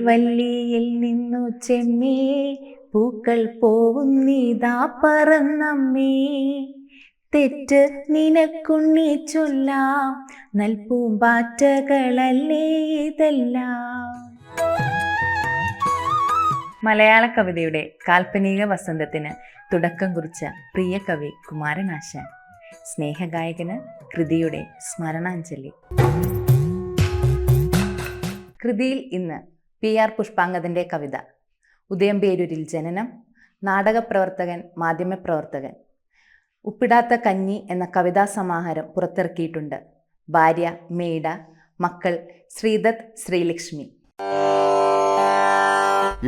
വള്ളിയിൽ നിന്നു ചെമ്മേ പൂക്കൾ പോവുന്നീതാ പറന്നമ്മേ. തെറ്റ് നിനക്കുണ്ണി ചൊല്ലാം നൽപൂമ്പാറ്റകളല്ലേ ഇതെല്ലാം. മലയാള കവിതയുടെ കാൽപ്പനിക വസന്തത്തിന് തുടക്കം കുറിച്ച പ്രിയ കവി കുമാരനാശാൻ. സ്നേഹഗായകന് കൃതിയുടെ സ്മരണാഞ്ജലി. കൃതിയിൽ ഇന്ന് പി ആർ പുഷ്പാംഗതിന്റെ കവിത. ഉദയം പേരൂരിൽ ജനനം. നാടകപ്രവർത്തകൻ മാധ്യമപ്രവർത്തകൻ. ഉപ്പിടാത്ത കഞ്ഞി എന്ന കവിതാ സമാഹാരം പുറത്തിറക്കിയിട്ടുണ്ട്. ഭാര്യ മേഡ മക്കൾ ശ്രീദത്ത് ശ്രീലക്ഷ്മി.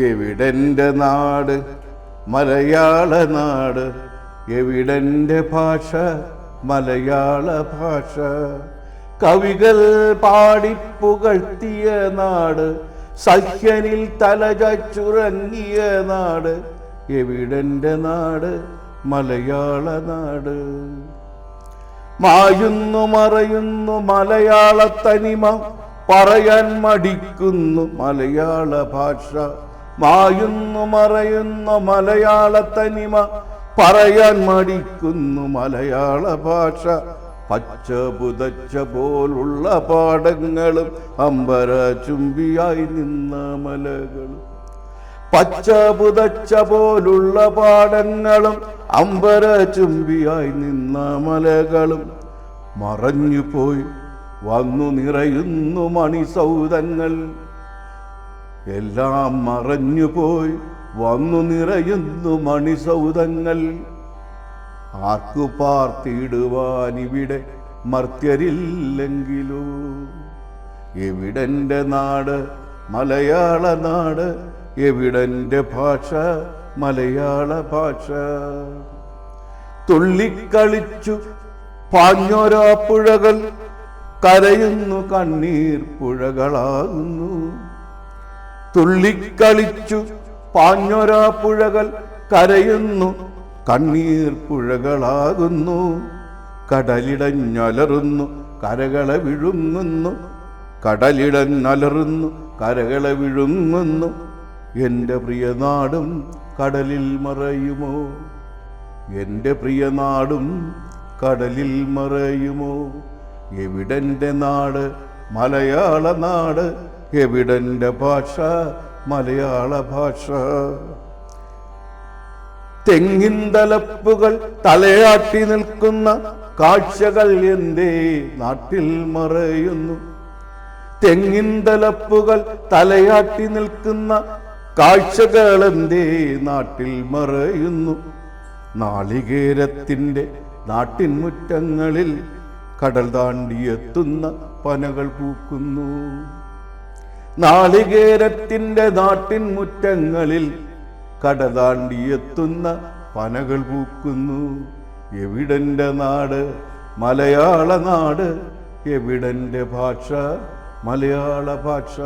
എവിടെന്റെ നാട്? മലയാള നാട്. എവിടെന്റെ ഭാഷ? മലയാള ഭാഷ. കവികൾ പാടിപ്പുകഴ്ത്തിയ നാട്. സഖ്യനിൽ തലചുറങ്ങിയ നാട് എവിടെന്റെ നാട്? മലയാള നാട്. മായുന്നു മറയുന്നു മലയാള തനിമ പറയാൻ മടിക്കുന്നു മലയാള ഭാഷ. മായുന്നു മറയുന്നു മലയാള തനിമ പറയാൻ മടിക്കുന്നു മലയാള ഭാഷ. പച്ച പുതച്ച പോലുള്ള പാടങ്ങളും അമ്പര ചുംബിയായി നിന്ന മലകളും. പച്ച പുതച്ച പോലുള്ള പാടങ്ങളും അമ്പര ചുംബിയായി നിന്ന മലകളും. മറഞ്ഞുപോയി വന്നു നിറയുന്നു മണിസൗധങ്ങൾ എല്ലാം മറഞ്ഞുപോയി വന്നു നിറയുന്നു മണിസൗധങ്ങൾ ആർക്കു പാർത്തിടുവാൻ ഇവിടെ മർത്യരില്ലെങ്കിലോ? എവിടെന്റെ നാട് മലയാള നാട്? എവിടെന്റെ ഭാഷ മലയാള ഭാഷ? തുള്ളിക്കളിച്ചു പാഞ്ഞോരാ പുഴകൾ കരയുന്നു കണ്ണീർ പുഴകളാകുന്നു തുള്ളിക്കളിച്ചു പാഞ്ഞോരാ പുഴകൾ കരയുന്നു കണ്ണീർ പുഴകളാകുന്നു കടലിടഞ്ഞലറുന്നു കരകളെ വിഴുങ്ങുന്നു കടലിടഞ്ഞലറുന്നു കരകളെ വിഴുങ്ങുന്നു. എന്റെ പ്രിയനാടും കടലിൽ മറയുമോ? എന്റെ പ്രിയനാടും കടലിൽ മറയുമോ? എവിടെന്റെ നാട് മലയാള നാട് എവിടെന്റെ ഭാഷ മലയാള ഭാഷ? തെങ്ങിൻ തലപ്പുകൾ തലയാട്ടി നിൽക്കുന്ന കാഴ്ചകൾ എന്തേ നാട്ടിൽ മറയുന്നു. തെങ്ങിൻ തലപ്പുകൾ തലയാട്ടി നിൽക്കുന്ന കാഴ്ചകൾ എന്തേ നാട്ടിൽ മറയുന്നു. നാളികേരത്തിന്റെ നാട്ടിൻ മുറ്റങ്ങളിൽ കടൽ താണ്ടിയെത്തുന്ന പനകൾ പൂക്കുന്നു. നാളികേരത്തിന്റെ നാട്ടിൻ മുറ്റങ്ങളിൽ കടതാണ്ടിയെത്തുന്ന പനകൾ പൂക്കുന്നു. എവിടെന്റെ നാട്? മലയാള നാട്. എവിടെന്റെ ഭാഷ? മലയാള ഭാഷ.